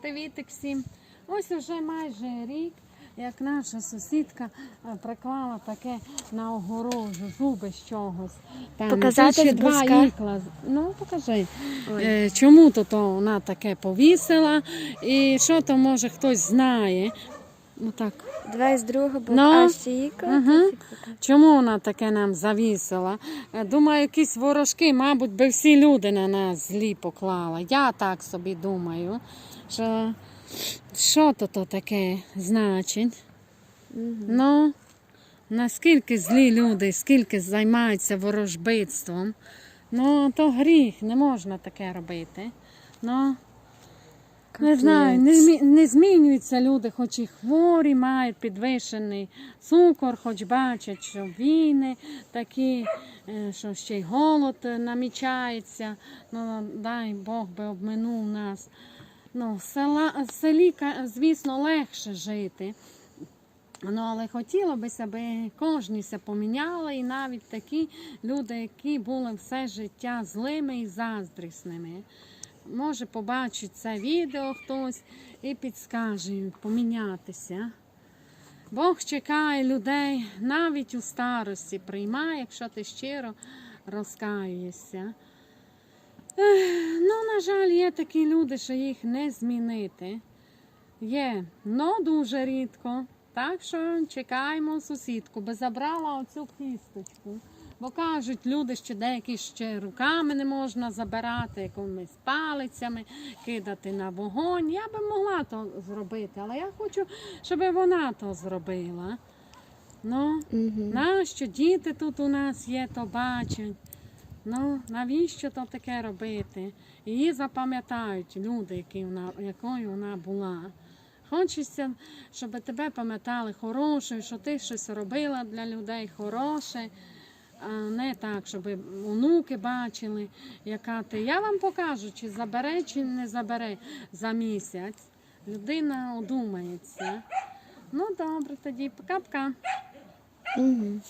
Привітик всім. Ось уже майже рік, як наша сусідка е, приклала таке на огорожу, зуби з чогось. Там Показати ще два ікла. Ну, покажи. Ой. Е, чому то, то вона таке повісила і що то може хтось знає. Ну так. Два з другого боку. Ну, А ага. Чому вона таке нам завісила? Е, Думаю, якісь ворожки, мабуть, би всі люди на нас злі поклала. Я так собі думаю, що що то, то таке значить. Ну, наскільки злі люди, скільки займаються ворожбитством. Ну, то гріх, не можна таке робити. Ну, не знаю, не, змі- не змінюються люди, хоч і хворі, мають підвищений цукор, хоч бачать, що війни такі, е, що ще й голод намічається. Ну, дай Бог би обминув нас. Ну, в села, в селі, звісно, легше жити. Ну, але хотіло б, аби кожніся поміняли, і навіть такі люди, які були все життя злими і заздрісними. Може, побачить це відео хтось і підскаже помінятися. Бог чекає людей навіть у старості, приймає, якщо ти щиро розкаюєшся. Ну, на жаль, є такі люди, що їх не змінити. Є, але дуже рідко. Так що чекаємо сусідку, би забрала оцю кісточку. Бо кажуть, люди, що деякі ще руками не можна забирати, якимись палицями, кидати на вогонь. Я би могла то зробити, але я хочу, щоб вона то зробила. Ну, Угу. Нащо діти тут у нас є, то бачать. Ну, навіщо то таке робити? Її запам'ятають люди, які вона, якою вона була. Хочеться, щоб тебе пам'ятали хорошою, що ти щось робила для людей хороше, а не так, щоб онуки бачили, яка ти. Я вам покажу, чи забере, чи не забере за місяць. Людина одумається. Ну, добре, тоді пока-пока. Угу.